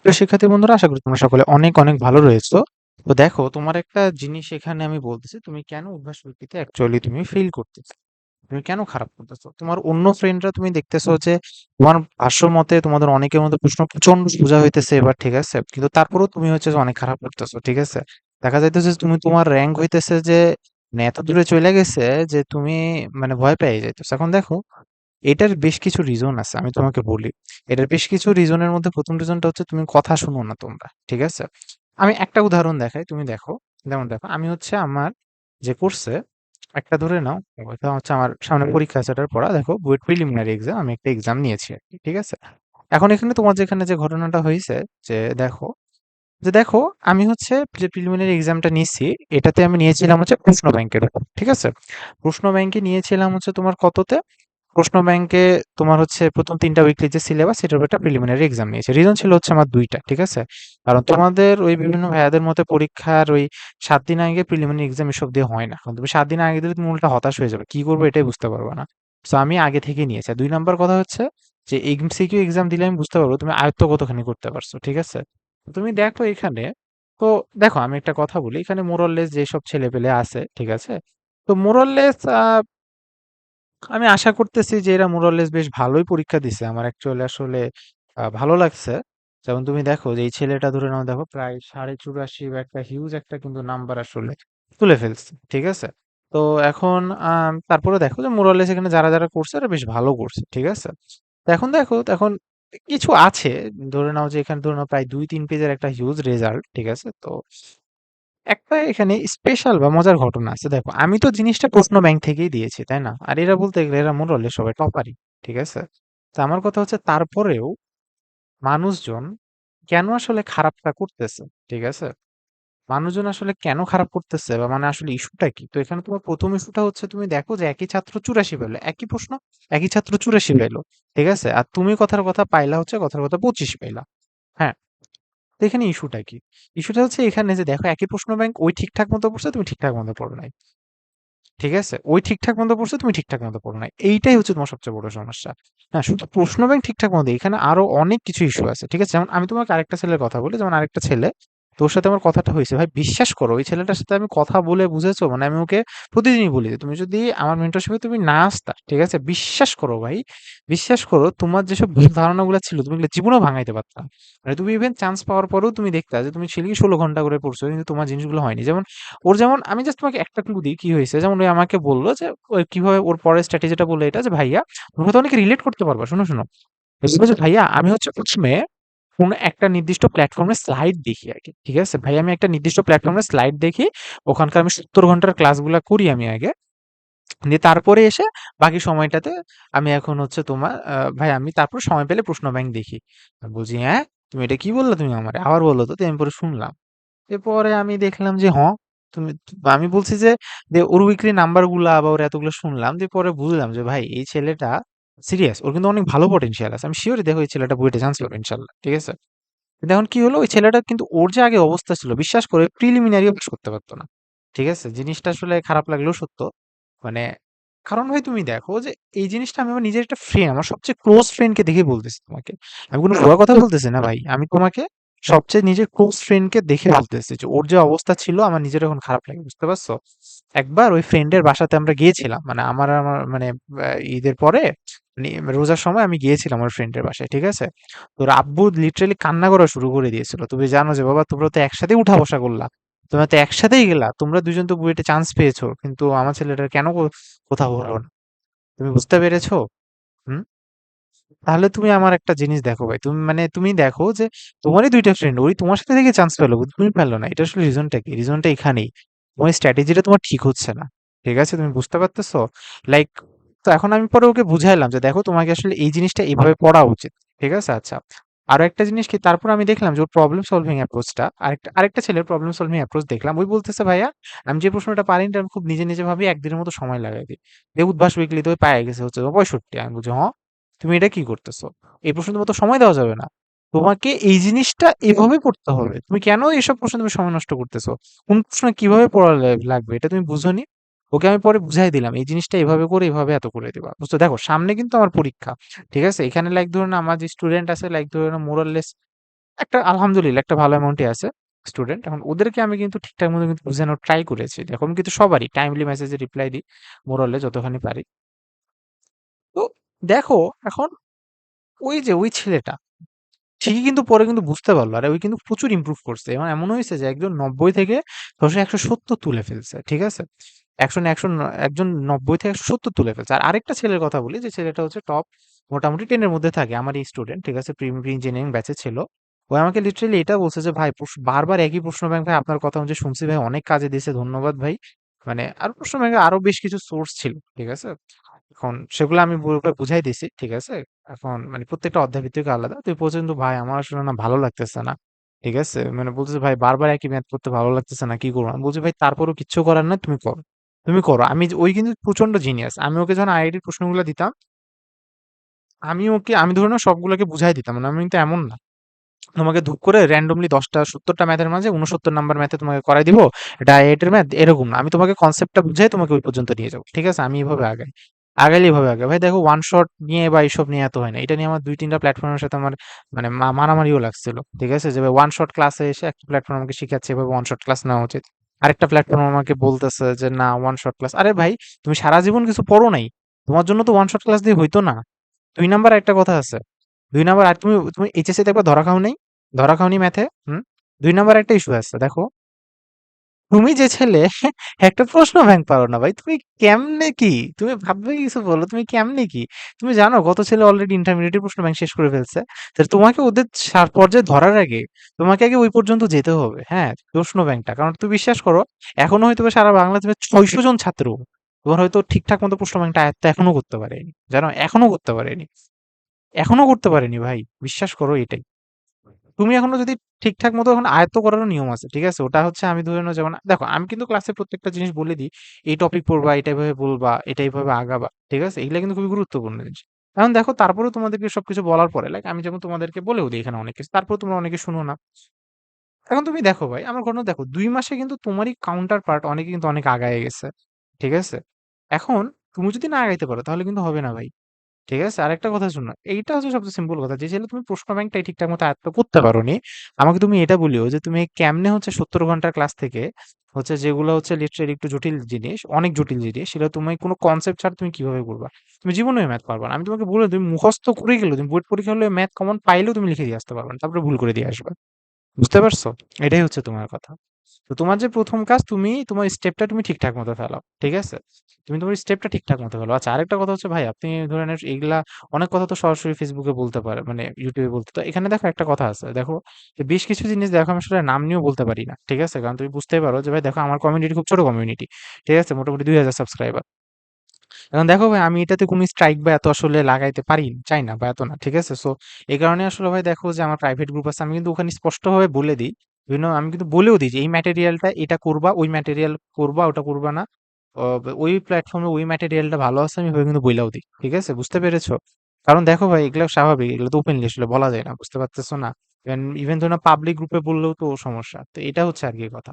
প্রিয় শিক্ষার্থী বন্ধুরা, আশা করি তোমরা সকলে অনেক অনেক ভালো রয়েছো। তো দেখো, তোমার একটা জিনিস এখানে আমি বলতেছি, তুমি কেন অভ্যাস বিকৃতি অ্যাকচুয়ালি তুমি ফেল করতেছো? তুমি কেন খারাপ করতেছো? তোমার অন্য ফ্রেন্ডরা তুমি দেখতেছো যে, তোমার ভাষ্য মতে তোমাদের অনেকের মধ্যে প্রশ্ন প্রচণ্ড সোজা হইতেছে, এবার ঠিক আছে। কিন্তু তারপরেও তুমি হচ্ছে যে অনেক খারাপ করতেছো, ঠিক আছে? দেখা যাইতেছে তুমি তোমার র্যাঙ্ক হইতেছে যে মানে এত দূরে চলে গেছে যে তুমি মানে ভয় পেয়ে যাইতেছো। এখন দেখো এটার বেশ কিছু রিজন আছে, আমি তোমাকে বলি। এটার বেশ কিছু রিজনের মধ্যে প্রথম রিজনটা হচ্ছে তুমি কথা শুনো না তোমরা, ঠিক আছে? আমি একটা উদাহরণ দেখাই, তুমি দেখো, যেমন দেখো, আমি হচ্ছে আমার যে কোর্সে একটা ধরে নাও হচ্ছে আমার সামনে পরীক্ষা আছে পড়া, দেখো বুয়েট প্রিলিমিনারি এক্সাম আমি একটা এক্সাম নিয়েছি আর কি, ঠিক আছে? এখন এখানে তোমার যেখানে যে ঘটনাটা হয়েছে, যে দেখো যে দেখো, আমি হচ্ছে যে প্রিলিমিনারি এক্সামটা নিচ্ছি এটাতে আমি নিয়েছিলাম হচ্ছে প্রশ্ন ব্যাংকের ঠিক আছে? প্রশ্ন ব্যাংকে নিয়েছিলাম হচ্ছে তোমার কততে? প্রশ্ন ব্যাংকে তোমার হচ্ছে প্রথম তিনটা উইকলি যে সিলেবাস সেটার উপর একটা প্রিলিমিনারি এক্সাম নিয়েছে। রিজন ছিল হচ্ছে আমার দুইটা, ঠিক আছে? কারণ তোমাদের ওই বিভিন্ন ভাইয়াদের মতে পরীক্ষার ওই সাত দিন আগে প্রিলিমিনারি এক্সাম এসব দিয়ে হয় না। তুমি সাত দিন আগে দিলে তুমি উল্টা হতাশ হয়ে যাবে। কি করব এটাই বুঝতে পারব না। তো আমি আগে থেকে নিয়েছি। দুই নাম্বার কথা হচ্ছে যে এমসিকিউ এক্সাম দিলে আমি বুঝতে পারব তুমি আয়ত্ত কতখানি করতে পারছ, ঠিক আছে? তুমি দেখো এখানে, তো দেখো আমি একটা কথা বলি। এখানে মোরললেস যেসব ছেলে পেলে আছে, ঠিক আছে? তো মোরললেস আমি আশা করতেছি যে এরা মোরালেস বেশ ভালোই পরীক্ষা দিছে। আমার অ্যাকচুয়ালি আসলে আহ, ভালো লাগছে। যেমন তুমি দেখো যে এই ছেলেটা ধরে নাও দেখো প্রায় সাড়ে চুরাশি বা একটা হিউজ একটা কিন্তু নাম্বার আসলে তুলে ফেলছে ঠিক আছে? তো এখন আম, তারপরে দেখো যে মোরালেস এখানে যারা যারা করছে এরা বেশ ভালো করছে ঠিক আছে? তো এখন দেখো এখন কিছু আছে। ধরে নাও যে এখানে ধরে নাও প্রায় দুই তিন পেজের একটা হিউজ রেজাল্ট ঠিক আছে? তো একটা এখানে স্পেশাল বা মজার ঘটনা আছে। দেখো, আমি তো জিনিসটা প্রশ্ন ব্যাংক থেকেই দিয়েছি, তাই না? আর এরা বলতে গেলে এরা মোরলে সবাই টপারই ঠিক আছে? তো আমার কথা হচ্ছে তারপরেও মানুষজন কেন আসলে খারাপটা করতেছে, ঠিক আছে? মানুষজন আসলে কেন খারাপ করতেছে বা মানে আসলে ইস্যুটা কি? তো এখানে তোমার প্রথম ইস্যুটা হচ্ছে তুমি দেখো যে একই ছাত্র চুরাশি পেল, একই প্রশ্ন, একই ছাত্র চুরাশি পেল, ঠিক আছে? আর তুমি কথার কথা পাইলা হচ্ছে কথার কথা পঁচিশ পাইলা হ্যাঁ? তো এখানে ইস্যুটা কি? ইস্যুটা হচ্ছে এখানে যে দেখো একই প্রশ্ন ব্যাংক ওই ঠিকঠাক মতো পড়ছে, তুমি ঠিকঠাক মতো পড়ো নাই। ঠিক আছে? ওই ঠিকঠাক মতো পড়ছে, তুমি ঠিকঠাক মতো পড়ো নাই। এইটাই হচ্ছে তোমার সবচেয়ে বড় সমস্যা। হ্যাঁ, শুধু প্রশ্ন ব্যাংক ঠিকঠাক মতো এখানে আরও অনেক কিছু ইস্যু আছে। ঠিক আছে? যেমন আমি তোমাকে আরেকটা ছেলের কথা বলি। যেমন আরেকটা ছেলে তোর সাথে আমার কথাটা হইছে। ভাই বিশ্বাস করো ওই ছেলেটার সাথে আমি কথা বলে বুঝেছ? মানে আমি ওকে প্রতিদিনই বলি তুমি যদি আমার মেন্টরশিপে তুমি না আসতা, ঠিক আছে? বিশ্বাস করো ভাই, বিশ্বাস করো তোমার যেসব ভুল ধারণাগুলো ছিল তুমি জীবনেও ভাঙাইতে পারতা মানে তুমি ইভেন চান্স পাওয়ার পরেও তুমি দেখতা যে তুমি ছেলেকে ১৬ ঘণ্টা করে পড়ছো কিন্তু তোমার জিনিসগুলো হয়নি। যেমন ওর যেমন আমি জাস্ট তোমাকে একটা ক্লু দিই কি হয়েছে। যেমন ওই আমাকে বলল যে কীভাবে ওর পরের স্ট্র্যাটেজিটা বলল এটা যে ভাইয়া তুমি হয়তো অনেকে রিলেট করতে পারবা। শোনো, শোনো। ভাইয়া আমি হচ্ছে ১ম এ কোন একটা নির্দিষ্ট প্ল্যাটফর্মে স্লাইড দেখি আর কি ঠিক আছে? ভাই আমি একটা নির্দিষ্ট প্ল্যাটফর্মে স্লাইড দেখি। ওখানকার আমি ৭০ ঘণ্টার ক্লাসগুলা করি আমি আগে। দিয়ে তারপরে এসে বাকি সময়টাতে আমি এখন হচ্ছে তোমার ভাই আমি তারপর সময় পেলে প্রশ্ন ব্যাংক দেখি। বলছি, "হ্যাঁ? তুমি এটা কি বললা তুমি আমার আবার বলল তো, আমি পরে শুনলাম। এরপরে আমি দেখলাম যে হ্যাঁ তুমি আমি বলছি যে, ওর উইকলি নাম্বারগুলা বা এতগুলো শুনলাম। দিয়ে পরে বুঝলাম যে ভাই এই ছেলেটা সিরিয়াস। ওর কিন্তু অনেক ভালো পটেনশিয়াল আছে। আমি শিওর দেখো ওই ছেলেটা বুয়েটে চান্স পাবে ইনশাল্লাহ ঠিক আছে? কিন্তু এখন কি হলো ওই ছেলেটা কিন্তু ওর যে আগে অবস্থা ছিল বিশ্বাস করে প্রিলিমিনারিও পাস করতে পারতো না। ঠিক আছে? জিনিসটা আসলে খারাপ লাগলেও সত্য। মানে কারণ ভাই তুমি দেখো যে এই জিনিসটা আমি আমার নিজের একটা ফ্রেন্ড, আমার সবচেয়ে ক্লোজ ফ্রেন্ডকে দেখে বলতেছি তোমাকে। আমি কোনো ভুয়া কথা বলতেছি না ভাই। আমি তোমাকে সবচেয়ে নিজের ক্লোজ ফ্রেন্ডকে দেখে বলতেছি যে, ওর যে অবস্থা ছিল, আমার নিজের এখন খারাপ লাগে। বুঝতে পারছ? একবার ওই ফ্রেন্ডের বাসাতে আমরা গিয়েছিলাম। মানে আমার আমার মানে ঈদের পরে মানে রোজার সময় আমি গিয়েছিলাম আমার ফ্রেন্ডের বাসায়। ঠিক আছে? তো ওর আব্বু লিটারালি কান্না করা শুরু করে দিয়েছিল। তুমি জানো যে, বাবা, তোমরা তো একসাথেই উঠা বসা করলা। তোমরা তো একসাথেই গেলা। তোমরা দুজন তো বুয়েটে চান্স পেয়েছ। কিন্তু আমার ছেলেটার কেন কোথাও হলো না? তুমি বুঝতে পেরেছ? তাহলে তুমি আমার একটা জিনিস দেখো ভাই। তুমি মানে তুমি দেখো যে তোমারই দুইটা ফ্রেন্ড ওই তোমার সাথে থেকে চান্স পেল। তুমি পেল না। এটা আসলে রিজনটা কি? রিজনটা এখানেই। তোমার স্ট্র্যাটেজিটা তোমার ঠিক হচ্ছে না। ঠিক আছে? তুমি বুঝতে পারতেছো? লাইক তো এখন আমি পরে ওকে বুঝাইলাম যে দেখো তোমাকে আসলে এই জিনিসটা এইভাবে পড়া উচিত। ঠিক আছে? আচ্ছা। আরও একটা জিনিস কি তারপর আমি দেখলাম যে ওর প্রবলেম সলভিং অ্যাপ্রোচটা আরেকটা আরেকটা ছেলের প্রবলেম সলভিং অ্যাপ্রোচ দেখলাম। ওই বলতেছে ভাইয়া আমি যে প্রশ্নটা পারি না আমি খুব নিজে, নিজে ভাবি একদিনের মতো সময় লাগাই দিই। দিয়ে উদ্ভাস উইকলি তো পায়ে গেছে হচ্ছে ৬৫ আমি বলছি, "হ? তুমি এটা কি করতেছো? এই প্রশ্নের মতো সময় দেওয়া যাবে না। তোমাকে এই জিনিসটা এভাবে পড়তে হবে। তুমি কেন এসব প্রশ্ন তুমি সময় নষ্ট করতেছো? কোন প্রশ্ন কীভাবে পড়া লাগবে এটা তুমি বুঝোনি?" ওকে আমি পরে বুঝাই দিলাম। এই জিনিসটা এভাবে করে, এভাবে এত করে দিবা। বুঝতে, দেখো, সামনে কিন্তু আমার পরীক্ষা। ঠিক আছে? এখানে লাইক ধরুন আমার যে স্টুডেন্ট আছে লাইক ধরুন মোরাললেস একটা আলহামদুলিল্লাহ একটা ভালো অ্যামাউন্টই আছে স্টুডেন্ট। এখন ওদেরকে আমি কিন্তু ঠিকঠাক মতো কিন্তু বুঝানোর ট্রাই করেছি। এখন কিন্তু সবারই টাইমলি মেসেজে রিপ্লাই দিই মোরালে যতখানি পারি। দেখো এখন ওই যে ওই ছেলেটা ঠিকই কিন্তু পরে কিন্তু বুঝতে পারল। আর ওই কিন্তু প্রচুর ইম্প্রুভ করছে। এবং এমন হয়েছে যে একজন ৯০ থেকে ধরো ১৭০ তুলে ফেলছে। ঠিক আছে? একজন একশো একজন ৯০ থেকে ১৭০ তুলে ফেলছে। আর আরেকটা ছেলের কথা বলি যে ছেলেটা হচ্ছে টপ মোটামুটি টেনের মধ্যে থাকে। আমার এই স্টুডেন্ট, ঠিক আছে? প্রি প্রি ইঞ্জিনিয়ারিং ব্যাচে ছিল। ও আমাকে লিটারেলি এটা বলছে যে, "ভাই বারবার একই প্রশ্ন ব্যাংক ভাই আপনার কথা হচ্ছে শুনছি ভাই অনেক কাজে দিয়েছে ধন্যবাদ ভাই।" মানে আর প্রশ্ন ব্যাংকে আরও বেশ কিছু সোর্স ছিল। ঠিক আছে? এখন সেগুলো আমি বুঝাই দিছি। ঠিক আছে? এখন মানে প্রত্যেকটা অধ্যায় ভিত্তিক আলাদা। তুই পর্যন্ত ভাই আমার আসলে না ভালো লাগতেছে না। ঠিক আছে? মানে বলতেছে, "ভাই বারবার একই ম্যাথ করতে ভালো লাগতেছে না। কি করব আমি বলছি, "ভাই তারপরও কিচ্ছু করার নাই। তুমি করো। তুমি করো।" আমি ওই কিন্তু প্রচণ্ড জিনিয়াস। আমি ওকে যখন আইআইটির প্রশ্নগুলো দিতাম আমি ওকে আমি ধরে নাও সবগুলোকে বুঝাই দিতাম মানে আমি কিন্তু এমন না। তোমাকে ধুপ করে randomly ১০ টা ৭০ টা ম্যাথের মাঝে ৬৯ নাম্বার ম্যাথে তোমাকে করাই দিব। এটা আইআইটির ম্যাথ এরকম না। আমি তোমাকে কনসেপ্টটা বুঝাই তোমাকে ওই পর্যন্ত নিয়ে যাব। ঠিক আছে? আমি এভাবে আগাই। আগাইলে এভাবে আগে ভাই দেখো ওয়ান শট নিয়ে বা এইসব নিয়ে এত হয় না। এটা নিয়ে আমার দুই, তিনটা প্ল্যাটফর্মের সাথে আমার মানে মারামারিও লাগছিল। ঠিক আছে? যে ওয়ান শট ক্লাসে এসে একটা প্ল্যাটফর্ম আমাকে শিখাচ্ছে, এভাবে ওয়ান শট ক্লাস নেওয়া উচিত। আরেকটা প্ল্যাটফর্ম আমাকে বলতেছে যে, না ওয়ান শট ক্লাস। আরে ভাই, তুমি সারা জীবন কিছু পড়ো নাই। তোমার জন্য তো ওয়ান শট ক্লাস দিয়ে হইতো না। দুই নাম্বার একটা কথা আছে। দুই নাম্বার আর তুমি তুমি এইচএসসি তে একবার ধরা খাও নাই? ধরা খাওনি ম্যাথে? হুম? দুই নাম্বার একটা ইস্যু আছে, দেখো। তুমি যে ছেলে, একটা প্রশ্ন ব্যাংক পারো না ভাই। তুমি কেমনে কি? তুমি ভাববে কিছু বলো। তুমি কেমনে কি? তুমি জানো গত ছেলে অলরেডি ইন্টারমিডিয়েট প্রশ্ন ব্যাংক শেষ করে ফেলছে। তাহলে তোমাকে ওদের সার পর্যায়ে ধরার আগে, তোমাকে আগে ওই পর্যন্ত যেতে হবে। হ্যাঁ? প্রশ্ন ব্যাংকটা। কারণ তুমি বিশ্বাস করো, এখনও হয়তো সারা বাংলাদেশে ৬০০ জন ছাত্র তোমার হয়তো ঠিকঠাক মতো প্রশ্ন ব্যাংকটা আয়ত্ত এখনও করতে পারেনি। জানো? এখনও করতে পারেনি। এখনও করতে পারেনি ভাই। বিশ্বাস করো এটাই। তুমি এখনও যদি ঠিকঠাক মতো এখন আয়ত্ত করারও নিয়ম আছে। ঠিক আছে? ওটা হচ্ছে আমি ধরে নাও যেমন দেখো আমি কিন্তু ক্লাসে প্রত্যেকটা জিনিস বলে দিই। এই টপিক পড়বা, এটা এভাবে বলবা, এটা এভাবে আগাবা। ঠিক আছে? এগুলা কিন্তু খুবই গুরুত্বপূর্ণ জিনিস। এখন দেখো তারপরেও তোমাদেরকে সবকিছু বলার পরে লাইক আমি যেমন তোমাদেরকে বলেও দিই এখানে অনেক কিছু। তারপরেও তোমরা অনেকে শুনো না। এখন তুমি দেখো ভাই আমার ঘটনা দেখো দুই মাসে কিন্তু তোমারই কাউন্টার পার্ট অনেকে কিন্তু অনেক আগায় গেছে। ঠিক আছে? এখন তুমি যদি না আগাইতে পারো তাহলে কিন্তু হবে না ভাই। ঠিক আছে? আরেকটা কথা শোনো। এইটা হচ্ছে সবচেয়ে সিম্পল কথা। যে ছেলে তুমি প্রশ্ন ব্যাংকটাই ঠিকঠাক মতো আয়ত্ত করতে পারোনি, আমাকে তুমি এটা বলিও যে তুমি কেমনে হচ্ছে ৭০ ঘণ্টার ক্লাস থেকে হচ্ছে যেগুলো হচ্ছে লিটারেলি একটু জটিল জিনিস, অনেক জটিল জিনিস, সেটা তুমি কোনো কনসেপ্ট ছাড়া তুমি কীভাবে করবা? তুমি জীবনেও ম্যাথ পারবা না। আমি তোমাকে বলে তুমি মুখস্থ করে গেলেও তুমি বোর্ড পরীক্ষা হলে ম্যাথ কমন পাইলেও তুমি লিখে দিয়ে আসতে পারবা না। তারপরে ভুল করে দিয়ে আসবে বুঝতে পারছ? এটাই হচ্ছে তোমার কথা। তো তোমার যে প্রথম কাজ, তুমি তোমার স্টেপটা তুমি ঠিকঠাক মতো ফেলাও। ঠিক আছে? তুমি তোমার স্টেপটা ঠিকঠাক মতো ফেলো। আচ্ছা আরেকটা কথা হচ্ছে, ভাই, আপনি ধরে নেন এগুলা অনেক কথা তো সরাসরি এ বলতে পারে মানে এ বলতে। তো এখানে দেখো একটা কথা আছে। দেখো যে বেশ কিছু জিনিস দেখো আমি আসলে নাম নিয়েও বলতে পারি না। ঠিক আছে? কারণ তুমি বুঝতেই পারো যে, ভাই, দেখো আমার কমিউনিটি খুব ছোট কমিউনিটি। ঠিক আছে? মোটামুটি ২০০০ সাবস্ক্রাইবার। এখন দেখো ভাই, আমি এটাতে কোনো স্ট্রাইক বা এত আসলে লাগাইতে পারি চাই না বা এত না। ঠিক আছে? সো এই কারণে আসলে ভাই, দেখো যে আমার প্রাইভেট গ্রুপ আছে। আমি কিন্তু ওখানে স্পষ্টভাবে বলে দিই। বিভিন্ন আমি কিন্তু বলেও দিই যে এই ম্যাটেরিয়ালটা এটা করবা, ওই ম্যাটেরিয়াল করবা, ওটা করবা না। ওই প্ল্যাটফর্মে ওই ম্যাটেরিয়ালটা ভালো আছে আমি কিন্তু বইলাও দিই। ঠিক আছে? বুঝতে পেরেছ? কারণ দেখো ভাই এগুলো স্বাভাবিক। এগুলো তো ওপেনলি আসলে বলা যায় না। বুঝতে পারতেছো না? ইভেন ধরো না পাবলিক গ্রুপে বললেও তো সমস্যা। তো এটা হচ্ছে আর কি কথা।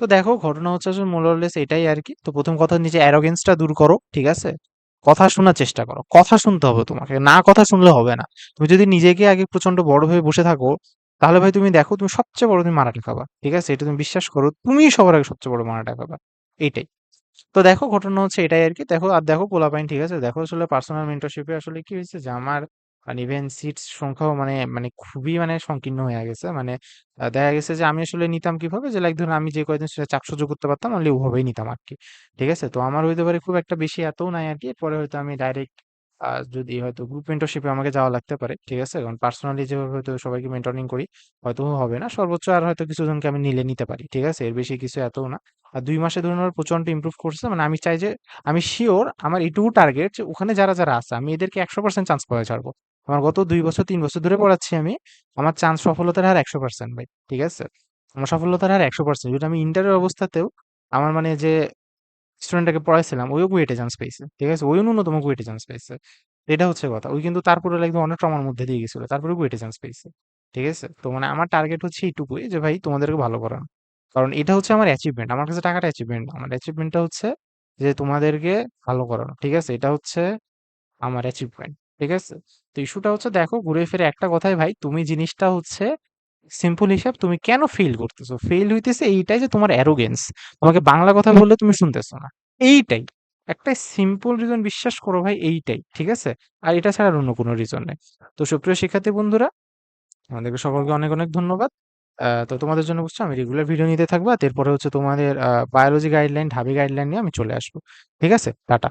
তো দেখো ঘটনা হচ্ছে আসলে মোরাললেস এটাই আর কি তো প্রথম কথা নিজে অ্যারোগেন্স টা দূর করো। ঠিক আছে? কথা শোনার চেষ্টা করো। কথা শুনতে হবে তোমাকে। না কথা শুনলে হবে না। তুমি যদি নিজেকে আগে প্রচণ্ড বড় ভেবে বসে থাকো, তাহলে ভাই তুমি দেখো, তুমি সবচেয়ে বড় তুমি মারাটা খাবা। ঠিক আছে? এটা তুমি বিশ্বাস করো। তুমিই সবার আগে সবচেয়ে বড় মারাটা খাবা। এইটাই। তো দেখো, ঘটনা হচ্ছে এটাই আর কি দেখো, আর দেখো পোলাপাইন, ঠিক আছে? দেখো আসলে পার্সোনাল মেন্টরশিপ আসলে কি হয়েছে যে আমার মানে ইভেন সিটস সংখ্যাও মানে মানে খুবই মানে সংকীর্ণ হয়ে গেছে। মানে দেখা গেছে যে আমি আসলে নিতাম কীভাবে? যে লাইক ধরুন আমি যে কয়দিন সেটা চাপ সহ্য করতে পারতাম অনলি ওভাবেই নিতাম আর কি ঠিক আছে? তো আমার হইতে পারে খুব একটা বেশি এতও নাই আর কি এরপরে হয়তো আমি ডাইরেক্ট যদি হয়তো গ্রুপ মেন্টরশিপ আমাকে যাওয়া লাগতে পারে। ঠিক আছে? কারণ পার্সোনালি যেভাবে হয়তো সবাইকে মেন্টরিং করি হয়তো হবে না। সর্বোচ্চ আর হয়তো কিছুজনকে আমি নিলে নিতে পারি। ঠিক আছে? এর বেশি কিছু এতও না। আর দুই মাসে ধরুন ওরা প্রচণ্ড ইমপ্রুভ করছে। মানে আমি চাই যে আমি শিওর আমার এটুকু টার্গেট যে ওখানে যারা, যারা আছে আমি এদেরকে ১০০% চান্স পাওয়ায় ছাড়বো। আমার গত দুই বছর তিন বছর ধরে পড়াচ্ছি আমি। আমার চান্স সফলতার হার ১০০% ভাই। ঠিক আছে? আমার সফলতার হার ১০০% যদি আমি ইন্টারের অবস্থাতেও আমার মানে যে স্টুডেন্টটাকে পড়াইছিলাম, ওইও কুয়েটে চান্স পাইছে। ঠিক আছে? ওইও ন্যূনতম কুয়েটে চান্স পাইছে। এটা হচ্ছে কথা। ওই কিন্তু তারপরেও একদম অনেক ট্রমার মধ্যে দিয়ে গেছিল। তারপরেও কুয়েটে চান্স পাইছে। ঠিক আছে? তো মানে আমার টার্গেট হচ্ছে এইটুকুই যে, ভাই, তোমাদেরকে ভালো করানো। কারণ এটা হচ্ছে আমার অ্যাচিভমেন্ট। আমার কাছে টাকাটা অ্যাচিভমেন্ট আমার অ্যাচিভমেন্টটা হচ্ছে যে, তোমাদেরকে ভালো করানো। ঠিক আছে? এটা হচ্ছে আমার অ্যাচিভমেন্ট। ঠিক আছে? তো ইস্যুটা হচ্ছে, দেখো, ঘুরে ফিরে একটা কথাই ভাই, তুমি জিনিসটা হচ্ছে সিম্পল হিসাব তুমি কেন ফেল করতেছো? ফেল হইতেছে এইটাই যে তোমার অ্যারোগেন্স। তোমাকে বাংলা কথা বললে তুমি শুনতেছো না। এইটাই। একটা সিম্পল রিজন বিশ্বাস করো ভাই এইটাই। ঠিক আছে? আর এটা ছাড়া অন্য কোনো রিজন নেই তো সুপ্রিয় শিক্ষার্থী বন্ধুরা, আমাদেরকে সকলকে অনেক, অনেক ধন্যবাদ। তো তোমাদের জন্য বুঝছ আমি রেগুলার ভিডিও নিতে থাকব। আর এরপরে হচ্ছে তোমাদের বায়োলজি গাইডলাইন, ঢাবি গাইডলাইন নিয়ে আমি চলে আসব। ঠিক আছে? টাটা।